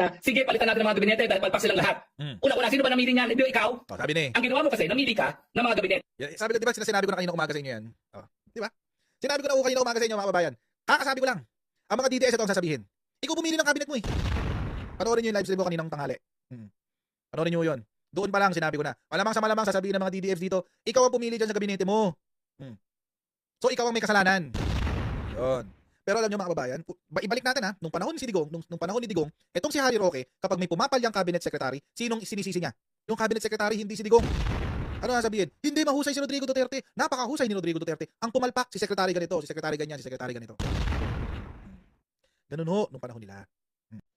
na, sige, palitan natin ang mga gabinete dahil palpak silang lahat. Mm. Una-una, sino ba namili niyan? Hindi, ikaw. Oh, sabi ni. Ang ginawa mo kasi, namili ka ng mga gabinete. Yeah, Sabi di ba, sinasabi ko na kanina umaga sa inyo yan? Oh, di ba? Sinabi ko na kanina umaga sa inyo, mga kababayan. Kakasabi ko lang. Ang mga DDS ito ang sasabihin. Ikaw pumili ng cabinet mo eh. Panoorin nyo yung live stream ko kaninang tanghali. Hmm. Panoorin nyo yun. Doon pa lang sinabi ko na. Malamang sa malamang sasabihin ng mga DDF dito, ikaw ang pumili dyan sa gabinete mo. Hmm. So ikaw ang may kasalanan. Yun. Pero alam nyo mga kababayan, ibalik natin ha, nung panahon ni si Digong, nung, nung panahon ni Digong, etong si Harry Roque, kapag may pumapalyang cabinet secretary, sinong sinisisi niya? Yung cabinet secretary, hindi si Digong. Ano nga sabihin? Hindi mahusay si Rodrigo Duterte. Napakahusay ni Rodrigo Duterte. Ang pumalpak, si secretary ganito, si secretary ganyan, si secretary ganito. Ganun ho, nung panahon nila.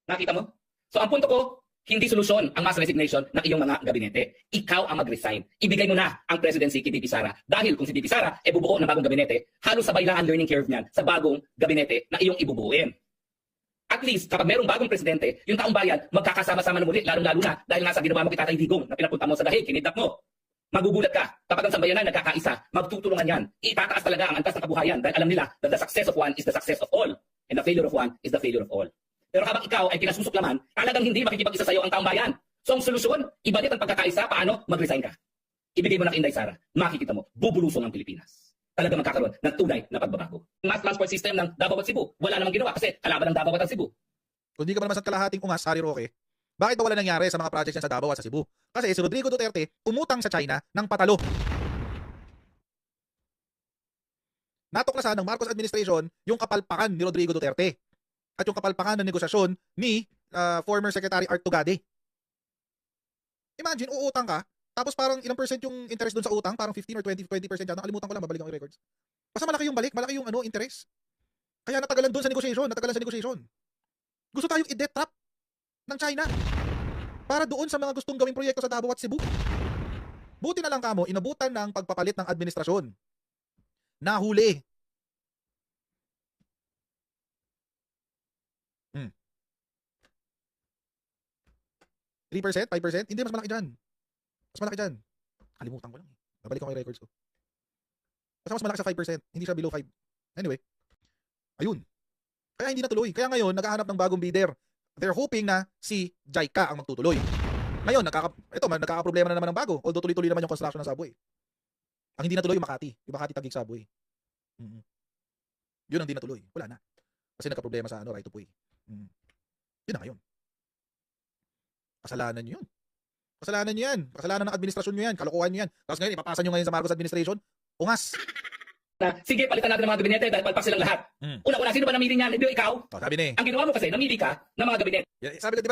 Nakita mo? So ang punto ko, hindi solusyon ang mass resignation ng iyong mga gabinete. Ikaw ang mag-resign. Ibigay mo na ang presidency kay Bibi Sara. Dahil kung si Bibi Sara e bubuo ng bagong gabinete, halos sabay lang ang learning curve niyan sa bagong gabinete na iyong ibubuuin. At least, kapag merong bagong presidente, yung taong bayan, magkakasama-sama na muli, lalong-lalo na, dahil nga sa ginawa mo kay Tatay Digong na pinapunta mo sa dahig, kinidnap mo. Magugulat ka kapag ang sambayanan nagkakaisa, magtutulungan yan. Itataas talaga ang antas ng kabuhayan dahil alam nila that the success of one is the success of all. And the failure of one is the failure of all. Pero habang ikaw ay kinasusuklaman, talagang hindi makikipag-isa sa iyo ang taong bayan. So ang solusyon, ibalit ang pagkakaisa, paano? Mag-resign ka. Ibigay mo na kay Inday Sara, makikita mo, bubulusong ang Pilipinas. Talaga magkakaroon ng tunay na pagbabago. Mass transport system ng Davao at Cebu, wala namang ginawa kasi kalaban ng Davao at Cebu. Kung di ka pa naman sa kalahating ungas, Harry Roque, bakit ba wala nangyari sa mga projects sa Davao at sa Cebu? Kasi si Rodrigo Duterte umutang sa China ng patalo. Natuklasan ng Marcos administration yung kapalpakan ni Rodrigo Duterte at yung kapalpakan ng negosasyon ni ah, former Secretary Art Tugade. Imagine, uutang ka, tapos parang ilang percent yung interest doon sa utang, parang 15 or 20, 20 percent yata. Nakalimutan ko lang, babalik ang records. Basta malaki yung balik, malaki yung ano, interest. Kaya natagalan doon sa negotiation, natagalan sa negotiation. Gusto tayong i-debt trap ng China para doon sa mga gustong gawing proyekto sa Davao at Cebu. Buti na lang kamo, inabutan ng pagpapalit ng administrasyon. Nahuli. Hmm. 3%? 5%? Hindi, mas malaki dyan. Mas malaki dyan. Kalimutan ko lang eh. Babalik ko yung records ko. Basta mas malaki sa 5%. Hindi siya below 5. Anyway. Ayun. Kaya hindi natuloy. Kaya ngayon, naghahanap ng bagong bidder. They're hoping na si Jaika ang magtutuloy. Ngayon, nakaka ito, man, nakaka-problema na naman ng bago. Although tuloy-tuloy naman yung construction ng subway. Ang hindi natuloy yung Makati. Yung Makati Taguig subway. Mhm. Yun ang hindi natuloy. Wala na. Kasi nagka-problema sa ano, right of way. Mhm. Yun na ngayon. Kasalanan nyo yun. Kasalanan nyo yan. Kasalanan ng administrasyon nyo yan. Kalokohan nyo yan. Tapos ngayon, ipapasa nyo ngayon sa Marcos administration. Ungas. Na, sige, palitan natin ang mga gabinete dahil palpak silang lahat. Mm. Una-una, sino ba namili niyan? Hindi, ikaw. Oh, sabi ni. Ang ginawa mo kasi, namili ka ng mga gabinete. Yeah, Sabi ko, di ba,